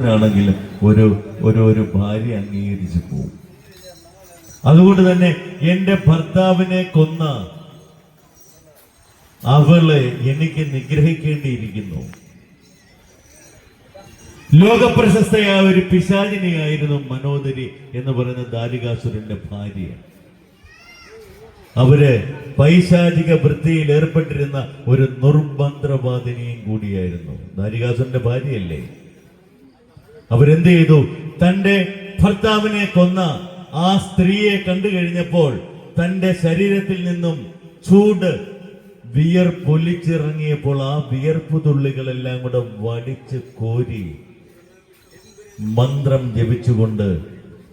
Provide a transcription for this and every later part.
ആണെങ്കിലും ഒരു ഒരു ഒരു ഭാര്യ അംഗീകരിച്ചു പോകും അതുകൊണ്ട് തന്നെ എന്റെ ഭർത്താവിനെ കൊന്ന അവളെ എനിക്ക് നിഗ്രഹിക്കേണ്ടിയിരിക്കുന്നു. ലോകപ്രശസ്തയായ ഒരു പിശാചിനിയായിരുന്നു മനോദരി എന്ന് പറയുന്ന ദാരികാസുരന്റെ ഭാര്യ. അവർ പൈശാചിക വൃത്തിയിൽ ഏർപ്പെട്ടിരുന്ന ഒരു നിർബന്ധവാദിനിയും കൂടിയായിരുന്നു. ദാരികാസുരന്റെ ഭാര്യയല്ലേ? അവരെന്ത് ചെയ്തു? തന്റെ ഭർത്താവിനെ കൊന്ന ആ സ്ത്രീയെ കണ്ടു കഴിഞ്ഞപ്പോൾ തന്റെ ശരീരത്തിൽ നിന്നും ചൂട് വിയർപ്പൊലിച്ചിറങ്ങിയപ്പോൾ ആ വിയർപ്പ് തുള്ളികളെല്ലാം കൂടെ വടിച്ച് കോരി മന്ത്രം ജപിച്ചുകൊണ്ട്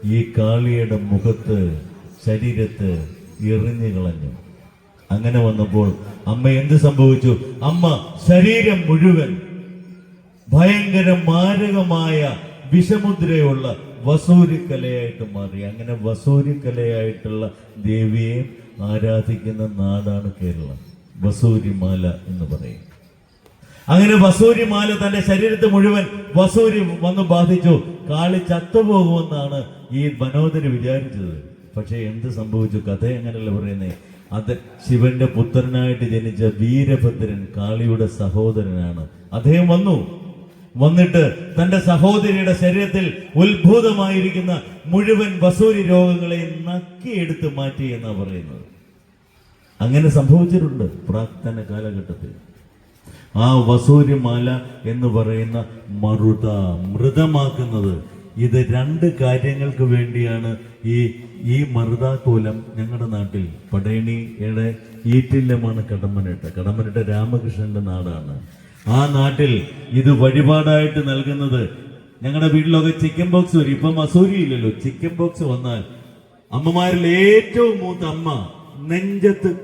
ഈ കാളിയുടെ മുഖത്ത് ശരീരത്ത് എറിഞ്ഞു കളഞ്ഞു. അങ്ങനെ വന്നപ്പോൾ അമ്മ എന്ത് സംഭവിച്ചു? അമ്മ ശരീരം മുഴുവൻ ഭയങ്കര മാരകമായ വിഷമുദ്രയുള്ള വസൂരിക്കലയായിട്ട് മാറി. അങ്ങനെ വസൂരിക്കലയായിട്ടുള്ള ദേവിയെ ആരാധിക്കുന്ന നാടാണ് കേരളം. വസൂരിമാല എന്ന് പറയും. അങ്ങനെ വസൂരിമാല തന്റെ ശരീരത്തെ മുഴുവൻ വസൂരി വന്ന് ബാധിച്ചു. കാളി ചത്തുപോകുമെന്നാണ് ഈ മനോദര് വിചാരിച്ചത്. പക്ഷേ എന്ത് സംഭവിച്ചു? കഥ എങ്ങനെയല്ല പറയുന്നേ? അത് ശിവന്റെ പുത്രനായിട്ട് ജനിച്ച വീരഭദ്രൻ കാളിയുടെ സഹോദരനാണ്. അദ്ദേഹം വന്നു. വന്നിട്ട് തന്റെ സഹോദരിയുടെ ശരീരത്തിൽ ഉത്ഭൂതമായിരിക്കുന്ന മുഴുവൻ വസൂരി രോഗങ്ങളെ നക്കിയെടുത്ത് മാറ്റി എന്നാ പറയുന്നത്. അങ്ങനെ സംഭവിച്ചിട്ടുണ്ട് പ്രാക്തന കാലഘട്ടത്തിൽ. ആ വസൂരിമാല എന്ന് പറയുന്ന മറുത മൃതമാക്കുന്നത് ഇത് രണ്ട് കാര്യങ്ങൾക്ക് വേണ്ടിയാണ് ഈ ഈ മറുതാക്കോലം ഞങ്ങളുടെ നാട്ടിൽ പടയണിയുടെ ഈറ്റില്ലമാണ് കടമ്പനിട്ട. കടമ്പനിട്ട രാമകൃഷ്ണന്റെ നാടാണ്. ആ നാട്ടിൽ ഇത് വഴിപാടായിട്ട് നൽകുന്നത്. ഞങ്ങളുടെ വീട്ടിലൊക്കെ ചിക്കൻ ബോക്സ് വരും. ഇപ്പം മസൂരി ഇല്ലല്ലോ. ചിക്കൻ ബോക്സ് വന്നാൽ അമ്മമാരിൽ ഏറ്റവും മൂത്ത അമ്മ നെഞ്ചത്ത്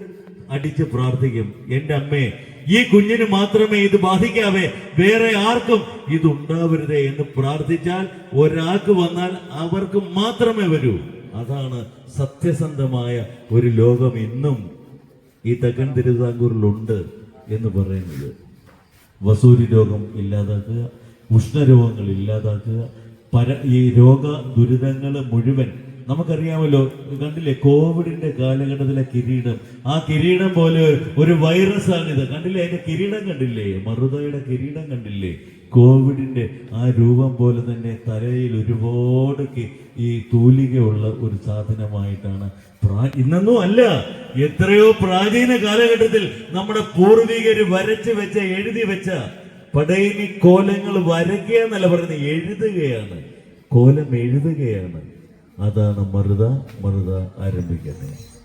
അടിച്ച് പ്രാർത്ഥിക്കും. എന്റെ അമ്മേ ഈ കുഞ്ഞിന് മാത്രമേ ഇത് ബാധിക്കാവേ. വേറെ ആർക്കും ഇത് ഉണ്ടാവരുതേ എന്ന് പ്രാർത്ഥിച്ചാൽ ഒരാൾക്ക് വന്നാൽ അവർക്ക് മാത്രമേ വരൂ. അതാണ് സത്യസന്ധമായ ഒരു ലോകം ഇന്നും ഈ തെക്കൻ തിരുവിതാംകൂറിലുണ്ട് എന്ന് പറയുന്നത്. വസൂരി രോഗം ഇല്ലാതാക്കുക ഉഷ്ണരോഗങ്ങൾ ഇല്ലാതാക്കുക പര ഈ രോഗ ദുരിതങ്ങൾ മുഴുവൻ നമുക്കറിയാമല്ലോ കണ്ടില്ലേ കോവിഡിന്റെ കാലഘട്ടത്തിലെ കിരീടം. ആ കിരീടം പോലെ ഒരു വൈറസ് ആണിത് കണ്ടില്ലേ അതിന്റെ കിരീടം കണ്ടില്ലേ? മറുതയുടെ കിരീടം കണ്ടില്ലേ? കോവിഡിന്റെ ആ രൂപം പോലെ തന്നെ തലയിൽ ഒരുപാട് ഈ തൂലികയുള്ള ഒരു സാധനമായിട്ടാണ് ഇന്നൊന്നും അല്ല. എത്രയോ പ്രാചീന കാലഘട്ടത്തിൽ നമ്മുടെ പൂർവികർ വരച്ചു വെച്ച എഴുതി വെച്ച പടയിനി കോലങ്ങൾ വരയ്ക്കുക എന്നല്ല പറയുന്നത് എഴുതുകയാണ്. കോലം എഴുതുകയാണ്. അതാണ് മറുത മറുത ആരംഭിക്കുന്നത്.